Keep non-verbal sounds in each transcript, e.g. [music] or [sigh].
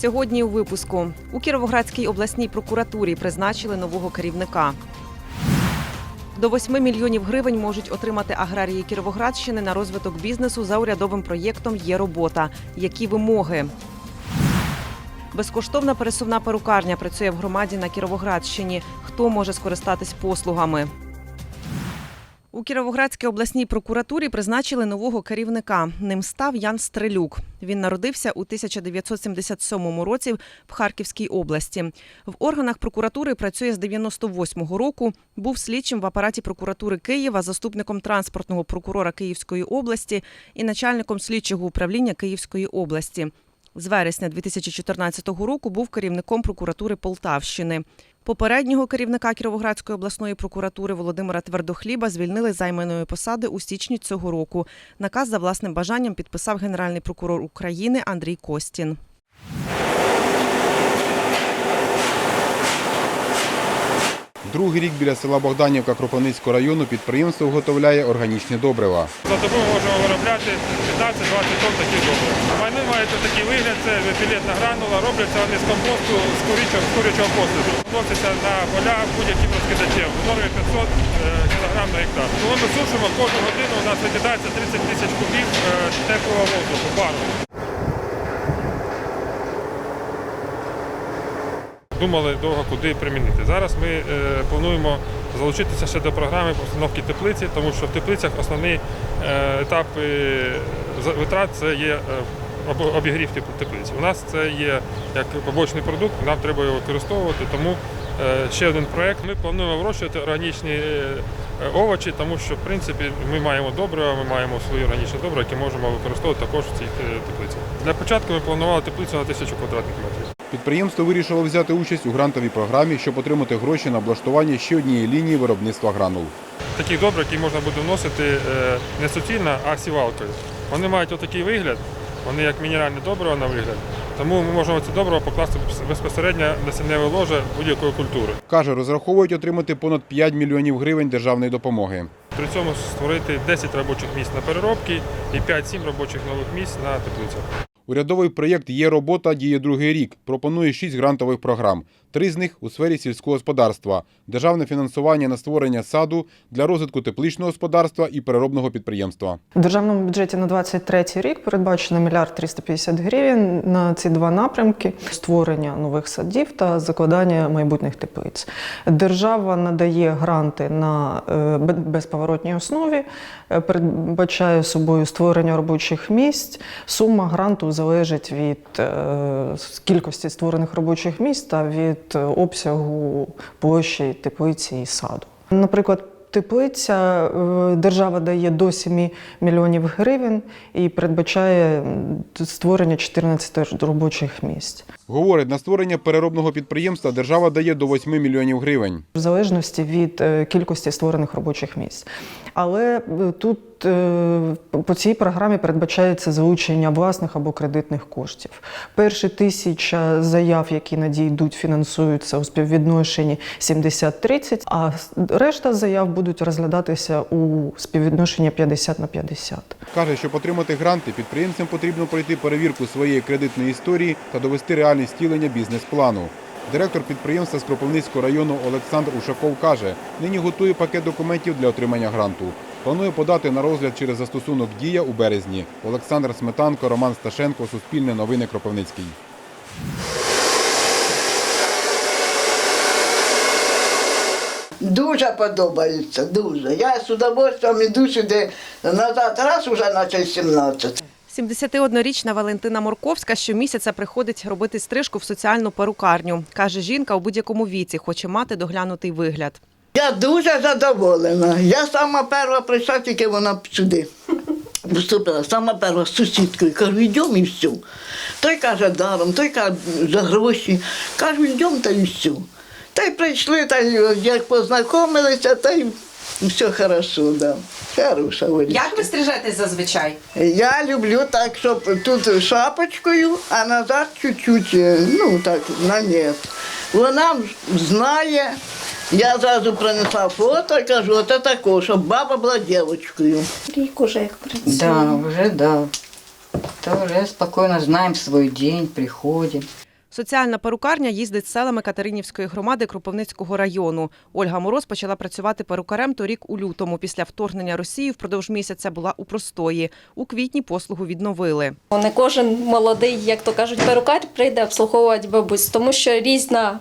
Сьогодні у випуску у Кіровоградській обласній прокуратурі призначили нового керівника. До 8 мільйонів гривень можуть отримати аграрії Кіровоградщини на розвиток бізнесу за урядовим проєктом Є робота. Які вимоги? Безкоштовна пересувна перукарня працює в громаді на Кіровоградщині. Хто може скористатись послугами? У Кіровоградській обласній прокуратурі призначили нового керівника. Ним став Ян Стрелюк. Він народився у 1977 році в Харківській області. В органах прокуратури працює з 98-го року. Був слідчим в апараті прокуратури Києва, заступником транспортного прокурора Київської області і начальником слідчого управління Київської області. З вересня 2014 року був керівником прокуратури Полтавщини. Попереднього керівника Кіровоградської обласної прокуратури Володимира Твердохліба звільнили займаної посади у січні цього року. Наказ за власним бажанням підписав генеральний прокурор України Андрій Костін. Другий рік біля села Богданівка Кропивницького району підприємство виготовляє органічні добрива. За добу можемо виробляти 15-20 тонн таких добрив. Вони мають такий вигляд, це пілетна гранула, робляться вони з компосту з курячого, з курячого посліду. Вносяться на поля будь-яким розкидачем. В нормі 500 кг на гектар. Коли ми сушимо, кожну годину у нас викидається 30 тисяч кубів е, теплого воздуху, пару. Думали довго куди примінити. Зараз ми е, плануємо залучитися ще до програми постановки теплиці, тому що в теплицях основний е, етап е, витрат це є обігрів теплиці. У нас це є як побочний продукт, нам треба його використовувати, тому ще один проект. Ми плануємо вирощувати органічні овочі, тому що в принципі ми маємо добрива, ми маємо свої органічні добрива, які можемо використовувати також в цій теплиці. Для початку ми планували теплицю на тисячу квадратних метрів. Підприємство вирішило взяти участь у грантовій програмі, щоб отримати гроші на облаштування ще однієї лінії виробництва гранул. Такі добри, які можна буде вносити е, не суцільно, а сівалкою. Вони мають отакий вигляд, вони як мінеральне добриво на вигляд. Тому ми можемо це добриво покласти безпосередньо на сінневе ложе будь-якої культури. Каже, розраховують отримати понад 5 мільйонів гривень державної допомоги. При цьому створити 10 робочих місць на переробки і 5-7 робочих нових місць на теплицях. Урядовий проєкт Є робота діє другий рік. Пропонує шість грантових програм. Три з них у сфері сільського господарства, державне фінансування на створення саду для розвитку тепличного господарства і переробного підприємства. В державному бюджеті на 23 рік передбачено мільярд 350 гривень на ці два напрямки: створення нових садів та закладання майбутніх теплиць. Держава надає гранти на е, безповоротній основі, е, передбачає собою створення робочих місць. Сума гранту залежить від е, кількості створених робочих місць та від е, обсягу площі теплиці і саду. Наприклад, Теплиця е, держава дає до 7 мільйонів гривень і передбачає створення 14 робочих місць. Говорить, на створення переробного підприємства держава дає до 8 мільйонів гривень. В залежності від е, кількості створених робочих місць. Але е, е, по цій програмі передбачається залучення власних або кредитних коштів. Перші тисяча заяв, які надійдуть, фінансуються у співвідношенні 70-30, а решта заяв будуть розглядатися у співвідношенні 50 на 50. Каже, щоб отримати гранти, підприємцям потрібно пройти перевірку своєї кредитної історії та довести реальне стілення бізнес-плану. Директор підприємства з Кропивницького району Олександр Ушаков каже, нині готує пакет документів для отримання гранту. Планує подати на розгляд через застосунок Дія у березні. Олександр Сметанко, Роман Сташенко, Суспільне новини Кропивницький. Дуже подобається, дуже. Я з удовольствием іду сюди назад, раз уже наче 17. 71-річна Валентина Морковська щомісяця приходить робити стрижку в соціальну перукарню. Каже, жінка у будь-якому віці хоче мати доглянутий вигляд. Я дуже задоволена. Я сама перша прийшла, тільки вона сюди. Вступила, сама перша з сусідкою. Кажу, йдемо і все. Той каже даром, той каже за гроші. Кажу, йдемо та і все. Та й прийшли, та й як познайомилися, та й все хорошо, да. Хороша Олечка. Як ви стрижетесь зазвичай? Я люблю так, щоб тут шапочкою, а назад чуть-чуть, е, ну так, на нет. Вона знає, я зразу принесла фото, кажу, оце тако, щоб баба була дівчинкою. Рік уже як працює. Да, уже да. То уже спокойно знаем свой день, приходим. Соціальна перукарня їздить селами Катеринівської громади Кропивницького району. Ольга Мороз почала працювати перукарем торік у лютому. Після вторгнення Росії впродовж місяця була у простої. У квітні послугу відновили. Не кожен молодий, як то кажуть, перукар прийде обслуговувати бабусь, тому що різна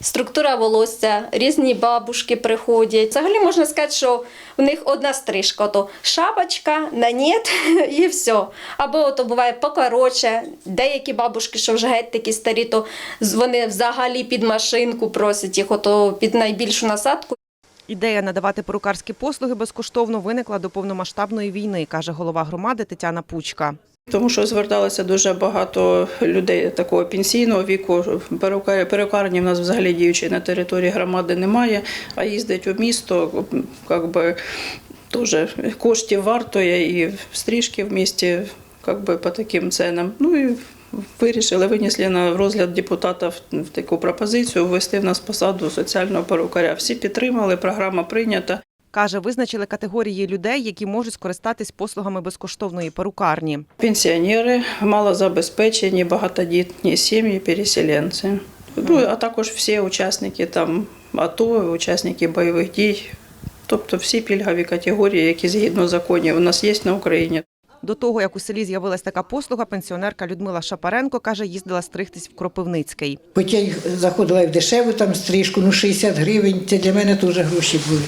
структура волосся, різні бабушки приходять. Взагалі можна сказати, що в них одна стрижка, то шапочка, на нет [laughs] і все. Або то буває покороче. Деякі бабушки, що вже геть такі старі, то вони взагалі під машинку просять їх, ото під найбільшу насадку. Ідея надавати перукарські послуги безкоштовно виникла до повномасштабної війни, каже голова громади Тетяна Пучка. Тому що зверталося дуже багато людей такого пенсійного віку. Перукарні, в нас взагалі діючої на території громади немає, а їздить у місто, як би, теж коштів вартує і стрижки в місті як би, по таким ценам. Ну і вирішили, винесли на розгляд депутатів таку пропозицію ввести в нас посаду соціального перукаря. Всі підтримали, програма прийнята. Каже, визначили категорії людей, які можуть скористатись послугами безкоштовної перукарні. Пенсіонери, малозабезпечені, багатодітні сім'ї, переселенці. Ну, а також всі учасники там АТО, учасники бойових дій, тобто всі пільгові категорії, які згідно законів у нас є на Україні. До того, як у селі з'явилась така послуга, пенсіонерка Людмила Шапаренко каже, їздила стригтись в Кропивницький. Хоча й заходила і в дешеву там стрижку, ну 60 гривень, це для мене теж гроші були.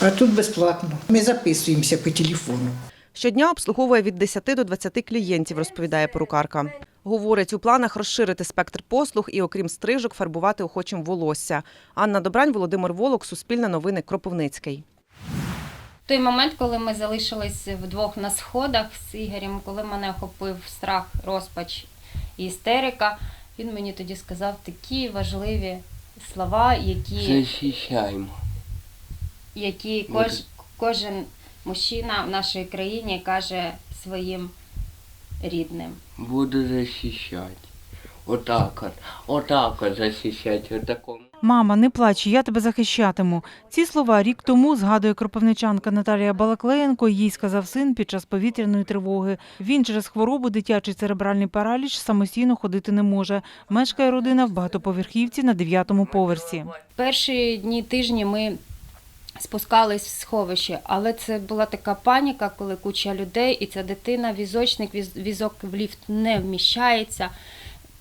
А тут безплатно. Ми записуємося по телефону. Щодня обслуговує від 10 до 20 клієнтів, розповідає перукарка. Говорить, у планах розширити спектр послуг і, окрім стрижок, фарбувати охочим волосся. Анна Добрань, Володимир Волок, Суспільне новини, Кропивницький. той момент, коли ми залишились вдвох на сходах з Ігорем, коли мене охопив страх, розпач і істерика, він мені тоді сказав такі важливі слова, які, Защищаємо. Які кож, кожен мужчина в нашій країні каже своїм рідним. Буду захищати. Отак от. Отак от захищати. Отакому. Мама, не плач, я тебе захищатиму. Ці слова рік тому згадує кропивничанка Наталія Балаклеєнко. Їй сказав син під час повітряної тривоги. Він через хворобу, дитячий церебральний параліч, самостійно ходити не може. Мешкає родина в багатоповерхівці на дев'ятому поверсі. Перші дні тижні ми спускались в сховище, але це була така паніка, коли куча людей, і ця дитина, візочник, віз- візок в ліфт не вміщається,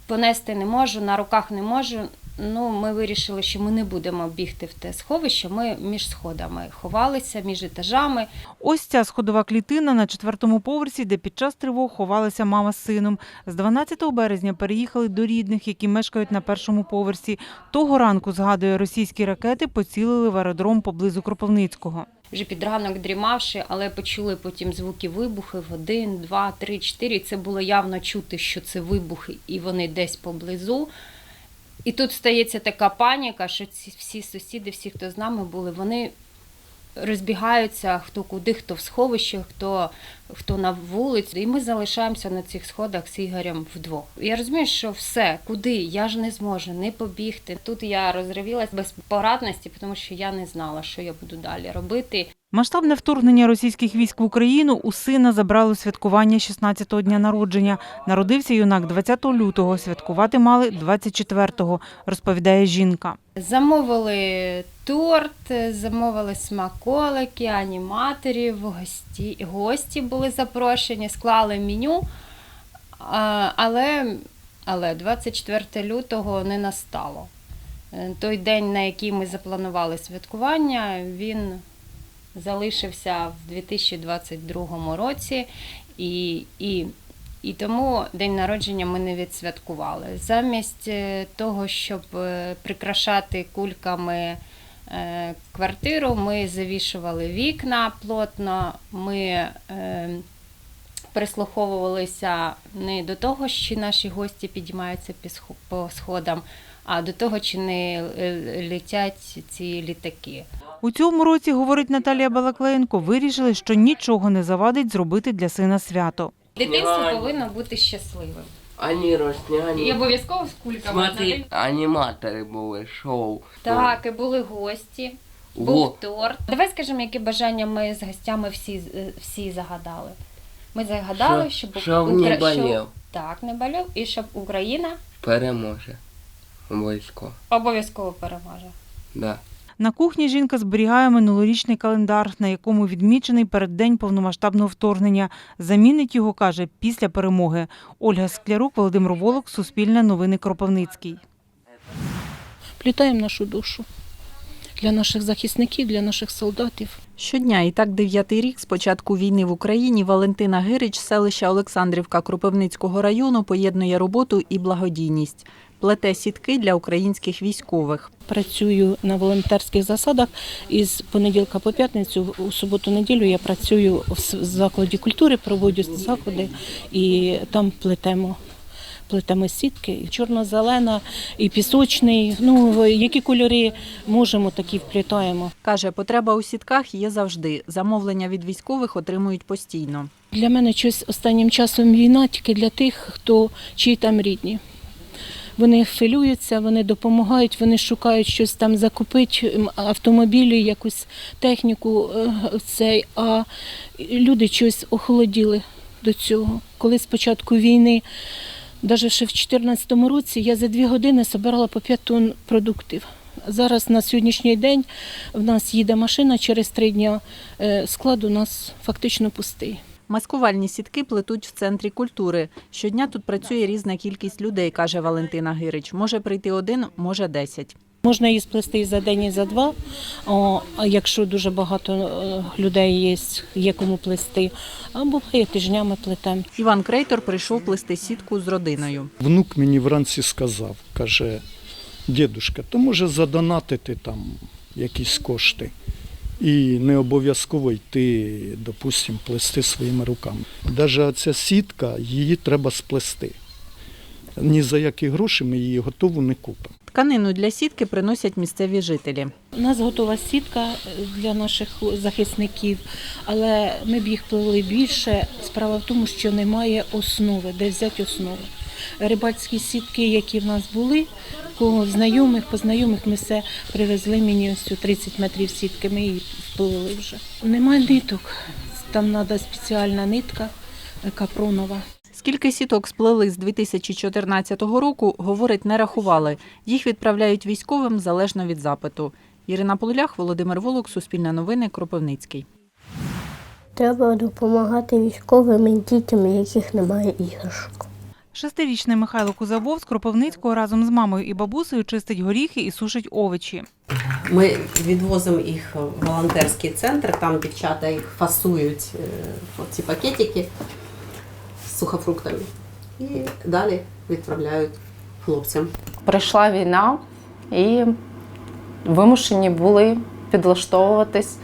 понести не можу, на руках не можу. Ну, ми вирішили, що ми не будемо бігти в те сховище. Ми між сходами ховалися, між етажами. Ось ця сходова клітина на четвертому поверсі, де під час тривог ховалася мама з сином. З 12 березня переїхали до рідних, які мешкають на першому поверсі. Того ранку, згадує, російські ракети поцілили в аеродром поблизу Кропивницького. Вже під ранок дрімавши, але почули потім звуки вибухів один, два, три, чотири. Це було явно чути, що це вибухи, і вони десь поблизу. І тут стається така паніка, що ці всі сусіди, всі, хто з нами були, вони розбігаються хто куди, хто в сховище, хто, хто на вулиці. І ми залишаємося на цих сходах з Ігорем вдвох. Я розумію, що все, куди, я ж не зможу не побігти. Тут я розривілась без порадності, тому що я не знала, що я буду далі робити. Масштабне вторгнення російських військ в Україну у сина забрало святкування 16-го дня народження. Народився юнак 20 лютого, святкувати мали 24-го, розповідає жінка. Замовили торт, замовили смаколики, аніматорів, гості, гості були запрошені, склали меню. Але, але 24 лютого не настало. Е, Той день, на який ми запланували святкування, він залишився в 2022 році. І, і і тому день народження ми не відсвяткували. Замість е, того, щоб е, прикрашати кульками е, квартиру, ми завішували вікна плотно, ми прислуховувалися не до того, що наші гості підіймаються пі по сходам, а до того, чи не летять ці літаки. У цьому році, говорить Наталія Балаклеєнко, вирішили, що нічого не завадить зробити для сина свято. Дитинство повинно бути щасливим. Ані росні, І обов'язково з кульками. Смотри, аніматори були, шоу. Так, і були гості. Був торт. Давай скажемо, які бажання ми з гостями всі, е, всі загадали. Ми загадали, Що- щоб щоб Укра- не болів. щоб- Так, не болів, і щоб Україна Переможе. Обов'язково. обов'язково переможе. Да. На кухні жінка зберігає минулорічний календар, на якому відмічений переддень повномасштабного вторгнення. Замінить його, каже, після перемоги. Ольга Склярук, Володимир Волок, Суспільне новини Кропивницький. Плітаємо нашу душу для наших захисників, для наших солдатів. Щодня і так дев'ятий рік з початку війни в Україні Валентина Гирич, з селища Олександрівка Кропивницького району, поєднує роботу і благодійність. Плете сітки для українських військових. Працюю на волонтерських засадах із понеділка по п'ятницю. У суботу-неділю я працюю в закладі культури, проводжу заходи і там плетемо. Плетемо сітки, і чорно-зелена, і пісочний. Ну, які кольори можемо, такі вплітаємо. Каже, потреба у сітках є завжди. Замовлення від військових отримують постійно. Для мене щось останнім часом війна тільки для тих, хто чиї там рідні. Вони хвилюються, вони допомагають, вони шукають щось там закупити, автомобілі, якусь техніку. е, Цей, а люди щось охолоділи до цього. Коли з початку війни, навіть ще в 2014 році, я за дві години збирала по 5 тонн продуктів. Зараз на сьогоднішній день в нас їде машина через три дні. е, Склад у нас фактично пустий. Маскувальні сітки плетуть в центрі культури. Щодня тут працює різна кількість людей, каже Валентина Гирич. Може прийти один, може десять. Можна її сплести і за день, і за два. О, якщо дуже багато е, людей є, є кому плести. А буває тижнями плетемо. Іван Крейтор прийшов плести сітку з родиною. Внук мені вранці сказав, каже, дідушка, то може задонатити там якісь кошти. І не обов'язково йти, допустимо, плести своїми руками. Навіть оця сітка, її треба сплести. Ні за які гроші ми її готову не купимо. Тканину для сітки приносять місцеві жителі. У нас готова сітка е, для наших захисників, але ми б їх плели більше. Справа в тому, що немає основи, де взяти основу. Рибальські сітки, які в нас були, по знайомих, по знайомих ми все привезли мені ось цю 30 метрів сітки, ми її вплили вже. Немає ниток, там треба спеціальна нитка капронова. Скільки сіток сплели з 2014 року, говорить, не рахували. Їх відправляють військовим залежно від запиту. Ірина Полулях, Володимир Волок, Суспільне новини, Кропивницький. Треба допомагати військовим і дітям, яких немає іграшок. Шестирічний Михайло Кузабов з Кропивницького разом з мамою і бабусею чистить горіхи і сушить овочі. Ми відвозимо їх в волонтерський центр, там дівчата їх фасують е, ці пакетики з сухофруктами і далі відправляють хлопцям. Прийшла війна і вимушені були підлаштовуватись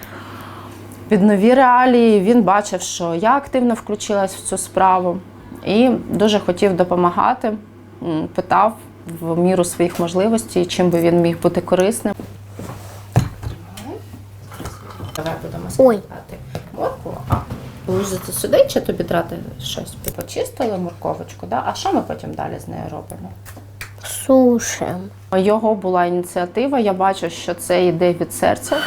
під нові реалії. Він бачив, що я активно включилась в цю справу і дуже хотів допомагати. Питав в міру своїх можливостей, чим би він міг бути корисним. Давай будемо Ой. брати моркву. А положити сюди чи тобі трати щось? Почистили морковочку, да? а що ми потім далі з нею робимо? Сушем. Його була ініціатива, я бачу, що це йде від серця.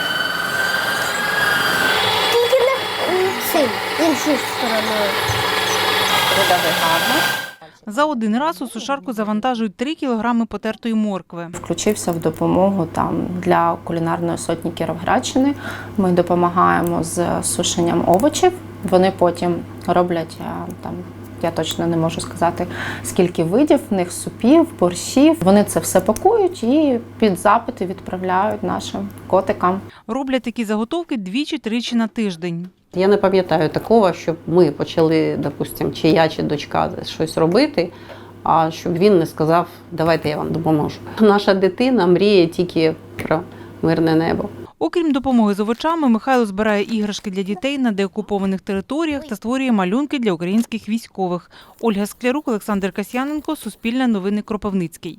Тільки не цим, іншою стороною. Придави гарно. За один раз у сушарку завантажують 3 кілограми потертої моркви. Включився в допомогу там для кулінарної сотні Кіровградщини. Ми допомагаємо з сушенням овочів. Вони потім роблять е, там. Я точно не можу сказати, скільки видів в них супів, борщів. Вони це все пакують і під запити відправляють нашим котикам. Роблять такі заготовки двічі-тричі на тиждень. Я не пам'ятаю такого, щоб ми почали, допустимо, чи я, чи дочка щось робити, а щоб він не сказав, давайте я вам допоможу. Наша дитина мріє тільки про мирне небо. Окрім допомоги з овочами, Михайло збирає іграшки для дітей на деокупованих територіях та створює малюнки для українських військових. Ольга Склярук, Олександр Касьяненко, Суспільне новини Кропивницький.